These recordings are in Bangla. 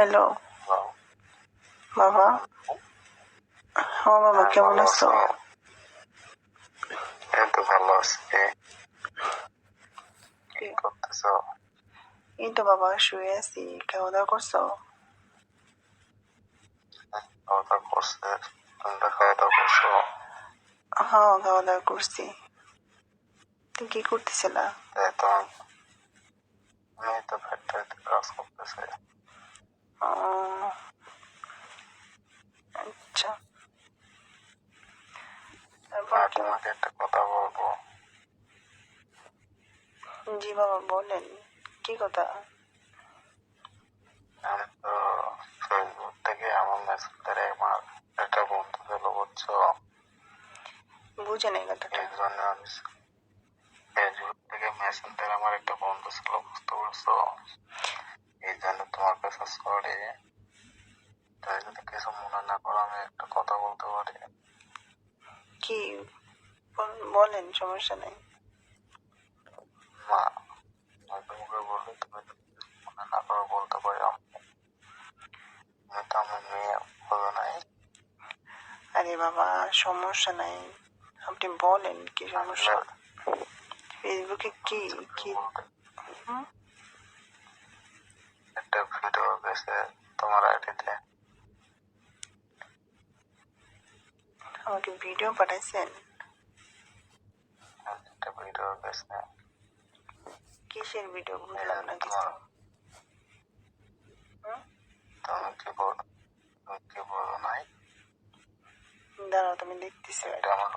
হ্যালো বাবা ও বাবা কেমন আছো ভালো কি করতেছ এই তো বাবা শুয়ে আছি খাওয়া দাওয়া করছ খাওয়া দাওয়া করছে তোমরা খাওয়া দাওয়া করছ হ্যাঁ খাওয়া দাওয়া করছি তুই কি করতেছিলা তো আমি তো ফ্যাক্টরিতে কাজ করতেছি আচ্ছা তোমাকে একটা কথা বলব জি বাবা বলেন কি কথা আমি তো ফেসবুক থেকে আমার মেসেঞ্জার আমার একটা বন্ধু ছিল বুঝছ বুঝে নেই কথাটা এই জন্য ফেসবুক থেকে মেসেঞ্জার আমার একটা বন্ধু ছিল বুঝতে পারছ এই জন্য তোমার কাছে সরি তাই যদি কিছু মনে না করো আমি একটা কথা বলতে পারি। কি? বল- বলেন সমস্যা নেই। মা আমি তোমাকে বলি তুমি মনে না করো বলতে পারি আমি আমি তো আমার মেয়ে বলো নাই। আরে বাবা সমস্যা নাই। আপনি বলেন কি সমস্যা? ফেসবুকে কি কি হুম? একটা ভিডিও গেছে তোমার আইডিতে আমাকে ভিডিও পাঠাইছেন? একটা ভিডিও গেছে কিসের ভিডিও বুঝলাম না কিছু? তুমি কি বল তুমি কি বলো নাই? দাঁড়াও তুমি দেখতেছি। এটা আমার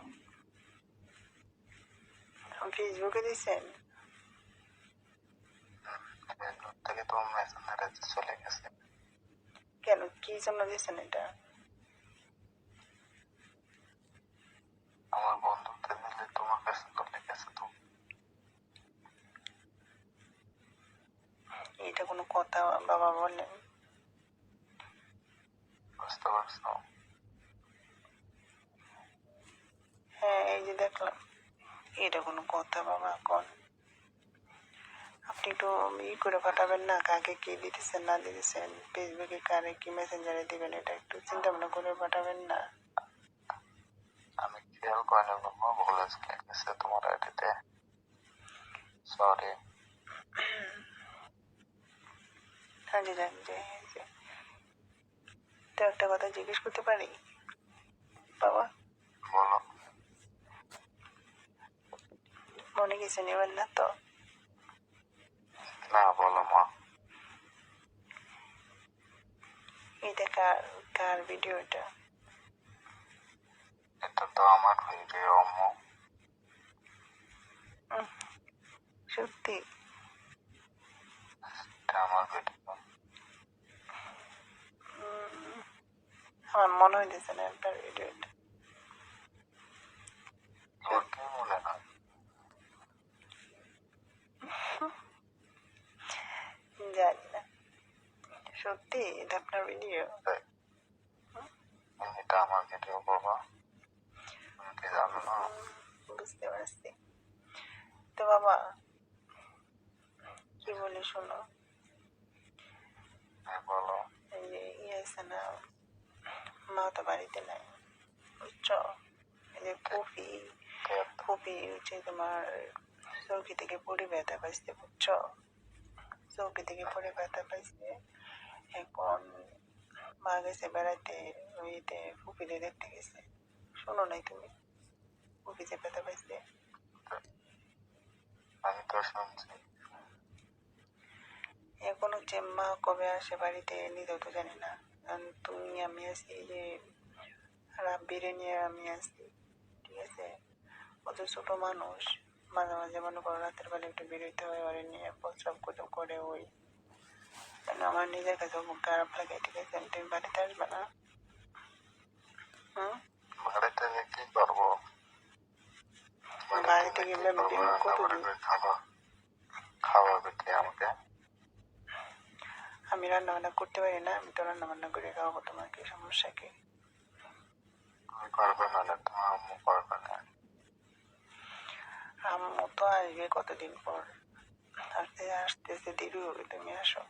ফেসবুকে দিচ্ছেন ফেসবুক থেকে মেসেঞ্জারে চলে গেছে কেন কি জন্য দিচ্ছেন এটা আমার বন্ধুদের মিলে তোমার কাছে চলে গেছে তো এটা কোনো কথা বাবা বলেন বুঝতে পারছ হ্যাঁ এই যে দেখলাম এটা কোনো কথা বাবা কোন আপনি একটু ই করে পাঠাবেন না কাকে কি দিতেছেন না দিতেছেন ফেসবুকে কারে কি মেসেঞ্জারে দিবেন এটা একটু চিন্তা ভাবনা করে পাঠাবেন না আমি খেয়াল করে নেব ভুলে চলে গেছে তোমার আইডিতে সরি হ্যাঁ জি জান জি জি। তো একটা কথা জিজ্ঞেস করতে পারি বাবা বলো মনে কিছু নেবেন না তো না বলো মা এটা কার কার ভিডিও এটা এটা তো আমার ভিডিও উম, সত্যি? এটা আমার ভিডিও আমার মনে হইতেছে না আপনার ভিডিও এটা জানি না। সত্যি এটা আপনার ভিডিও আমার ভিডিও বাবা তুমি জানো না বুঝতে পারছি। তো বাবা কি বলি শোনো? হ্যাঁ, বলো। এই যে ইয়ে আছে না মা তো বাড়িতে নাই বুঝছ? এই যে কফি কফি হচ্ছে তোমার চৌকি থেকে পড়ে ব্যথা পাইছে বুঝছ? চৌকি থেকে পড়ে ব্যথা পাইছে। এখন মা গেছে বেড়াতে ওইতে ফুপিতে দেখতে গেছে। শোনো নাই তুমি ফুপিতে ব্যথা পাইছে। আমি তো শুনছি। এখন হচ্ছে মা কবে আসে বাড়িতে নিজেও তো জানি না। কারণ তুমি আমি আছি যে রাব্বিরে নিয়ে আমি আছি ঠিক আছে? অত ছোট মানুষ মাঝে মাঝে মনে করো রাতের বেলা একটু বেরোতে হয় ওরে নিয়ে প্রস্রাব করে ওই কেন আমার নিজের কাছে খুব খারাপ লাগে ঠিক আছে তুমি বাড়িতে আসবে না বাড়িতে কি করব বাড়িতে গেলে কি খাওয়াবে কে আমাকে আমি রান্না বান্না করতে পারি না আমি তো রান্না বান্না করে খাওয়াবো তোমাকে সমস্যা কি করবে না তোমার আম্মু করবে না আম্মু তো আসবে কতদিন পর আসতে আসতেছে দেরি হবে তুমি আসো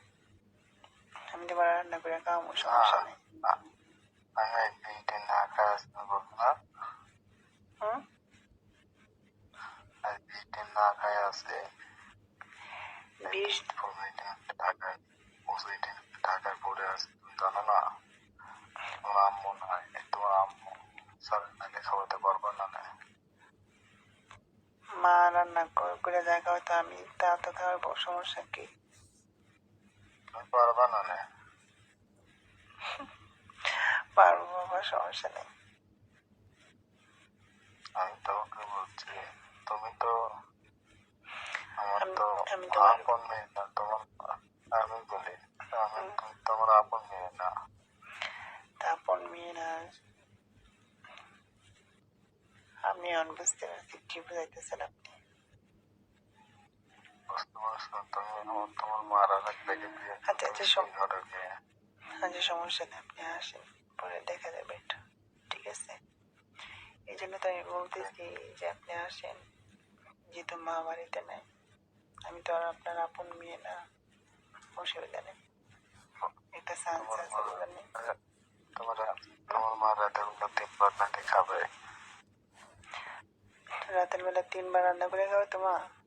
আমি তোমার রান্না করে খাওয়াবো সমস্যা নেই। আমি এক দুই না হুম? না খাই আছে। বিশ ঢাকায় ঢাকায় পড়ে আছে তুমি জানো না? তোমার আম্মু নাই তোমার আম্মু স্যার নাকি খাওয়াতে পারব না মা রান্না করে দেখা হয়তো আমি তা তো খাওয়াবো সমস্যা কি? পারবা না না। পারব বাবা সমস্যা নেই। আমি তোমাকে বলছি তুমি তো আমার তো আপন মেয়ে না তোমার আমি বলি আমি তোমার আপন মেয়ে না। তারপর মেয়ে না। আমি অন বুঝতে পারছি কি বুঝাইতেছেন আপনি বুঝতে পারছ তুমি আমার তোমার মারা থেকে বিয়ে আচ্ছা, আচ্ছা, আচ্ছা সমস্যা নেই আপনি আসেন পরে দেখা যাবে এটা। ঠিক আছে? এই জন্য তো আমি বলতেছি যে আপনি আসেন যেহেতু মা বাড়িতে নেই আমি তো আর আপনার আপন মেয়ে না। অসুবিধা নেই। একটা তোমার আছে তোমার তোমার মা রাতের বেলা তিনবার খাবে। রাতের বেলা তিনবার রান্না করে খাও তো মা? হুম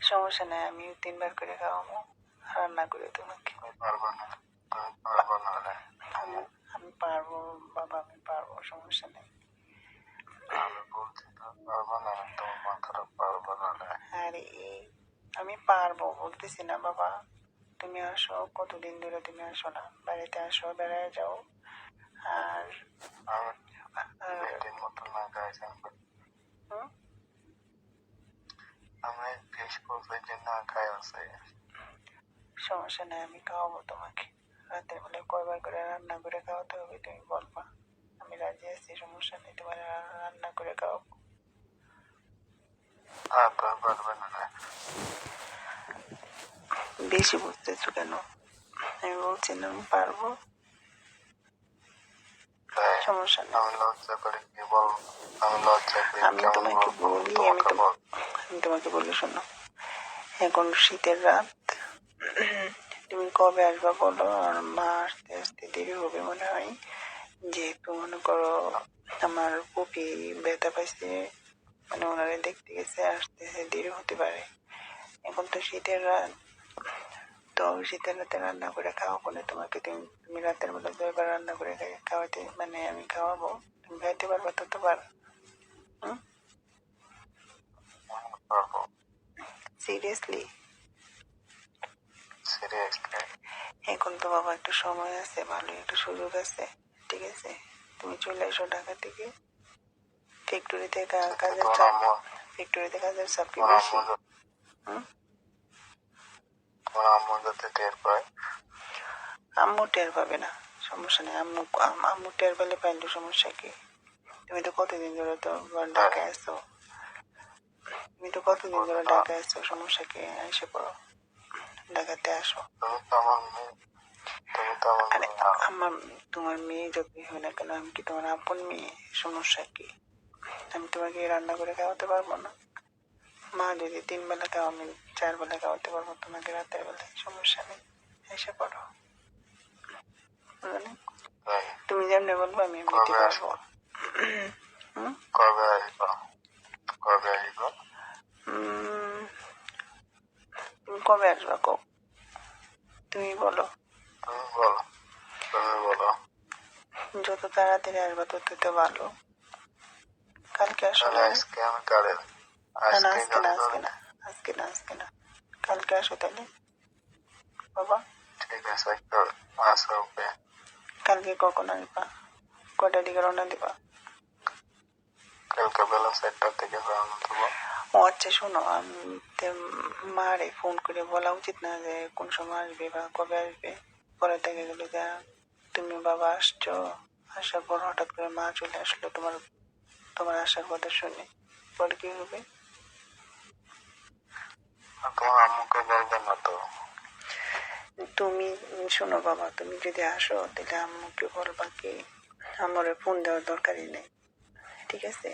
সমস্যা নেই আমি তিনবার করে খাওয়াবো। রান্না করে তোমাকে। আমি পারব বাবা আমি পারব সমস্যা নেই। আরে আমি পারব বলতেছি না বাবা। তুমি আসো কতদিন ধরে তুমি আসো না? বাড়িতে আসো বেড়ায় যাও। আর আমি আর দুই দিন মতো না আছে। সমস্যা নেই আমি খাওয়াবো তোমাকে। রাতের বেলা কয়বার করে রান্না করে খাওয়াতে হবে তুমি বলবা। আমি রাজি আছি সমস্যা নেই তোমার রান্না করে খাওয়াবো। বেশি বুঝতেছো কেন? আমি বলছি না আমি পারব। তাই সমস্যা নেই। আমি লজ্জা করে কি বল আমি লজ্জা করে আমি তোমাকে বলি আমি আমি তোমাকে বলি শোনো। এখন শীতের রাত। তুমি কবে আসবা বলো? আর মা আসতে আসতে দেরি হবে মনে হয়। যেহেতু মনে করো আমার কপি ব্যথা পাইছে মানে ওনারা দেখতে গেছে, আসতেছে, দেরি হতে পারে। এখন তো শীতের রাত। তো শীতের রাতে রান্না করে খাওয়াবো না তোমাকে তুমি তুমি রাতের বেলা দুইবার রান্না করে খাওয়াতে মানে আমি খাওয়াবো। তুমি খাইতে পারবা ততবার হুম? সিরিয়াসলি সিরিয়াসলি এখন তো বাবা একটু সময় আছে ভালো একটু সুযোগ আছে ঠিক আছে তুমি চলে এসো ঢাকা থেকে ফ্যাক্টরিতে কাজের চাপ ফ্যাক্টরিতে কাজের চাপ কি বেশি আম্মু যাতে টের পায় আম্মু টের পাবে না সমস্যা নেই আম্মু আম- আম্মু টের পেলে পাইলে সমস্যা কি তুমি তো কতদিন ধরে তো ঢাকায় আসছো তুমি তো কতদিন ধরে ঢাকায় আসছো সমস্যা কি? এসে পড়ো। ঢাকাতে আসো। আরে আমার তোমার মেয়ে যতই হয় না কেন আমি কি তোমার আপন মেয়ে? সমস্যা কি? আমি তোমাকে রান্না করে খাওয়াতে পারব না। মা যদি তিন বেলা খাও আমি চার বেলা খাওয়াতে পারব তোমাকে রাতের বেলায় সমস্যা নেই। এসে পড়ো। তুমি যেমনি বলব আমি এমনিতে পারব? কবে আসব? কবে আসব? কবে আসবা কো? তুমি বলো। বলো তুমি বলো। যত তাড়াতাড়ি আসবা তত তো ভালো। কালকে আসো তাহলে না আজকে আমি গাড়ি না আজকে না আজকে না আজকে না আজকে না। কালকে আসো তাহলে। বাবা। ঠিক আছে আসো ওকে। কালকে কখন আসবা? কটার দিকে রওনা দিবা? কালকে বেলা চারটার থেকে রওনা দেবো। ও আচ্ছা শোনো মারে ফোন করে বলা উচিত না যে কোন সময় আসবে বা কবে আসবে। পরে থেকে গেলো যে তুমি বাবা আসছো আসার পর হঠাৎ করে মা চলে আসলো তোমার তোমার আসার কথা শুনে। পরে কি হবে? তোমার আম্মুকে বলবে না তো। তুমি শোনো বাবা তুমি যদি আসো তাহলে আম্মুকে বলবা কি আমার ফোন দেওয়ার দরকারই নেই। ঠিক আছে?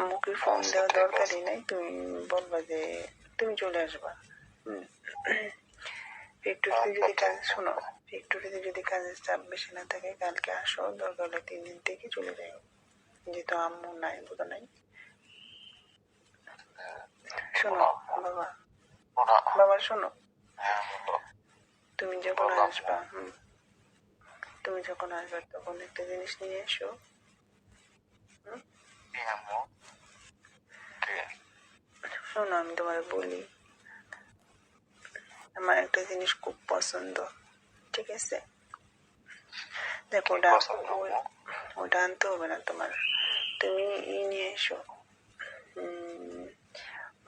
আম্মুকে ফোন আচ্ছা, দেওয়ার দরকারই নেই তুমি বলবা যে তুমি চলে আসবা। ফ্যাক্টরিতে যদি কাজ শোনো ফ্যাক্টরিতে যদি কাজের চাপ বেশি না থাকে কালকে আসো দরকার হলে তিন দিন থেকে চলে যাও। যেহেতু আম্মু নাই বুধ নাই। শোনো বাবা। বাবা শোনো। হ্যাঁ তুমি যখন আসবা হুম, তুমি যখন আসবে তখন একটা জিনিস নিয়ে এসো। কি শোনো আমি তোমার বলি। আমার একটা জিনিস খুব পছন্দ ঠিক আছে? দেখো ওটা ওটা আনতে হবে না তোমার। তুমি ই নিয়ে এসো।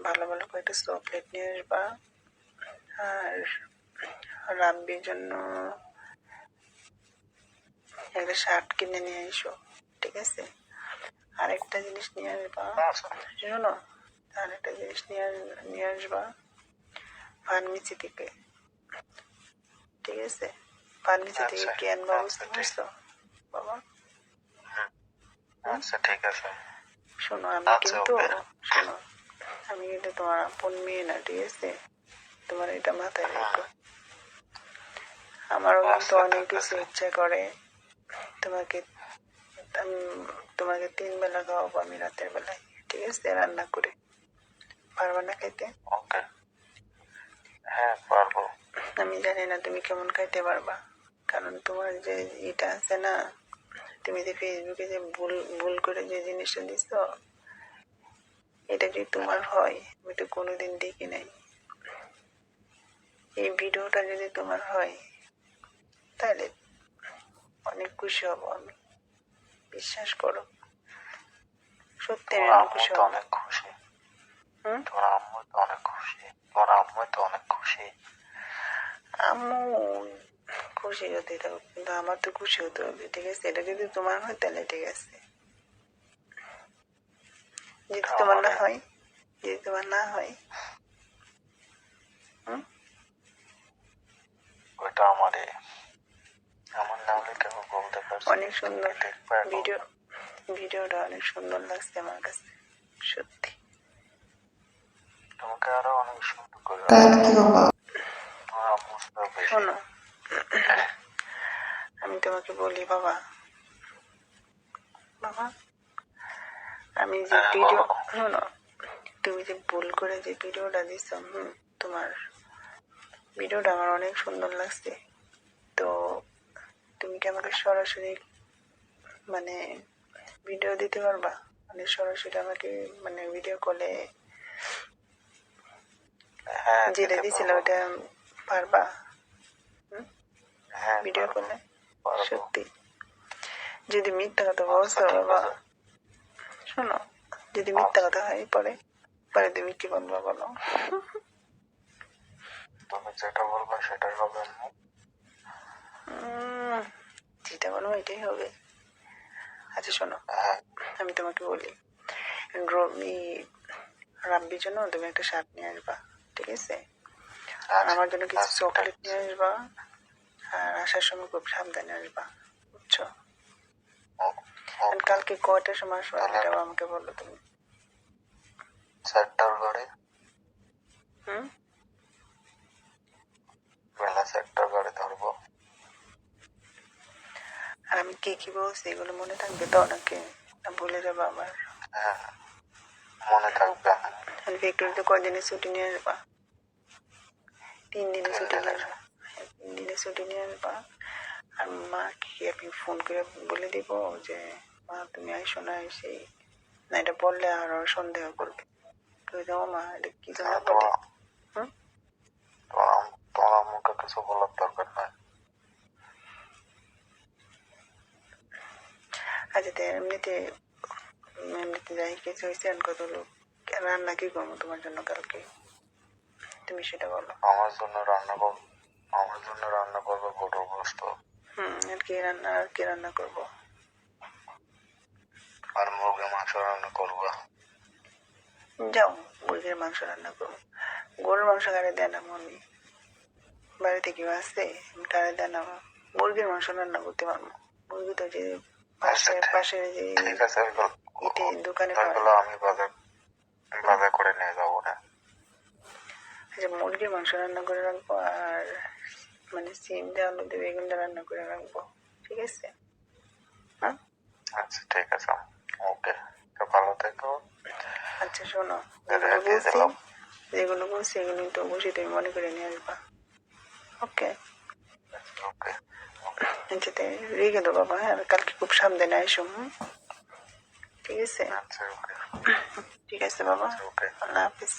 ভালো ভালো কয়েকটা চকলেট নিয়ে আসবা। আর রাব্বির জন্য একটা শার্ট কিনে নিয়ে এসো ঠিক আছে? আরেকটা জিনিস নিয়ে আসবা। আচ্ছা। শোনো আর একটা জিনিস নিয়ে নিয়ে আসবা। ফার্মেসি থেকে। ঠিক আছে? ফার্মেসি থেকে আনবা আচ্ছা, বুঝতে। পারছ বাবা। আচ্ছা ঠিক আছে। শোনো আমি আচ্ছা, কিন্তু শোনো আমি কিন্তু তোমার আপন মেয়ে না ঠিক আছে? তোমার এটা মাথায় রেখো। আমারও কিন্তু আচ্ছা, অনেক কিছু ইচ্ছা করে। তোমাকে তোমাকে তিন বেলা খাওয়াবো আমি রাতের বেলায় ঠিক আছে? রান্না করে। পারবা না খাইতে? ওকে। হ্যাঁ পারব। আমি জানি না তুমি কেমন খাইতে পারবা। কারণ তোমার যে এটা আছে না তুমি যে ফেসবুকে যে ভুল ভুল করে যে জিনিসটা দিছ এটা যদি তোমার হয় আমি তো কোনোদিন দেখি নাই। এই ভিডিওটা যদি তোমার হয় তাহলে অনেক খুশি হব আমি। বিশ্বাস করো। সত্যি আমি খুশি অনেক খুশি। তোমার আম্মু তো অনেক খুশি। তোমার আম্মু তো অনেক খুশি। আম্মু খুশি হতে কিন্তু আমার তো খুশি হতে হবে ঠিক আছে? এটা যদি তোমার হয় তাহলে ঠিক আছে। যদি তোমার না হয় যদি তোমার না হয় হুম? ওইটা আমারই। আমার না হলে কেউ বলতে পারছি অনেক সুন্দর ভিডিও ভিডিওটা অনেক সুন্দর লাগছে আমার কাছে সত্যি। তোমাকে আরও অনেক সুন্দর করে তাই কি বাবা? তোমার শোনো। আমি তোমাকে বলি বাবা। বাবা আমি যে হ্যাঁ, ভিডিও শোনো তুমি যে ভুল করে যে ভিডিওটা দিছ হুম তোমার ভিডিওটা আমার অনেক সুন্দর লাগছে। তো তুমি কি আমাকে সরাসরি মানে ভিডিও দিতে পারবা? মানে সরাসরি আমাকে মানে ভিডিও কলে হ্যাঁ যেটা দিতে ওটা পারবা? হ্যাঁ ভিডিও। করলে? সত্যি। যদি মিথ্যা কথা বলছো আচ্ছা, বাবা শোনো যদি মিথ্যা কথা হয় পরে পরে তুমি কি বলবা বলো? তুমি যেটা বলবে সেটাই হবে যেটা বলব এটাই হবে। আচ্ছা শোনো হ্যাঁ। আমি তোমাকে বলি রবি রাব্বির জন্য তুমি একটা শার্ট নিয়ে আসবা। ঠিক আছে? আর আমার জন্য কিছু চকলেট নিয়ে আসবা আর আসার সময় খুব সাবধানে আসবা বুঝছ? কালকে কয়টার সময় আসবা? এটাও আমাকে বলো তুমি। চারটার হুম? বেলা চারটার গাড়ি ধরবো। আর আমি কি কি বলছি এগুলো মনে থাকবে তো? নাকি না ভুলে যাব আমার হ্যাঁ মনে থাকবে। আম্মু। আমি ফ্যাক্টরিতে কদিনের ছুটি নিয়ে আসবা তিন তিন ছুটি নিয়ে তিন দিনের ছুটি নিয়ে আসবা আর মা কি আমি ফোন করে বলে দিব যে মা তুমি আইসো না এসে না এটা বললে আরও সন্দেহ করবে তুই যাও মা এটা কি বলে তোমার হুম? আম্মুকে কিছু বলার দরকার নাই আচ্ছা এমনিতে এমনিতে যাই কিছু হয়েছে আর কত লোক রান্না কি করব? তোমার জন্য কালকে তুমি সেটা বলো। আমার জন্য রান্না কর আমার জন্য রান্না করব গরুর গোস্ত। হুম আর কি রান্না আর কি রান্না করব? আর মুরগি মাংস রান্না করব। যাও মুরগির মাংস রান্না করব গরুর মাংস কারে দেন আমি বাড়িতে কেউ আছে? কারে দেন মুরগির মাংস রান্না করতে পারব। মুরগি তো যে পাশে আচ্ছা, পাশে যে ওইগুলো ইটে দোকানে আমি বাজার বাজার করে নিয়ে যাব না যে মুরগির মাংস রান্না করে রাখব আর মানে সিম দিয়ে আলু দিয়ে বেগুন দিয়ে রান্না করে রাখব ঠিক আছে? হ্যাঁ? আচ্ছা ঠিক আছে। ওকে তো ভালো থেকো। আচ্ছা শোনো যেগুলো বলছি এগুলো একটু অবশ্যই তুমি মনে করে নিয়ে আসবা। ওকে? ওকে ওকে। আচ্ছা তাই রেখে দেবো বাবা হ্যাঁ আর কালকে খুব সাবধানে হুম? ঠিক আছে? আচ্ছা ওকে। ঠিক আছে বাবা আল্লাহ হাফেজ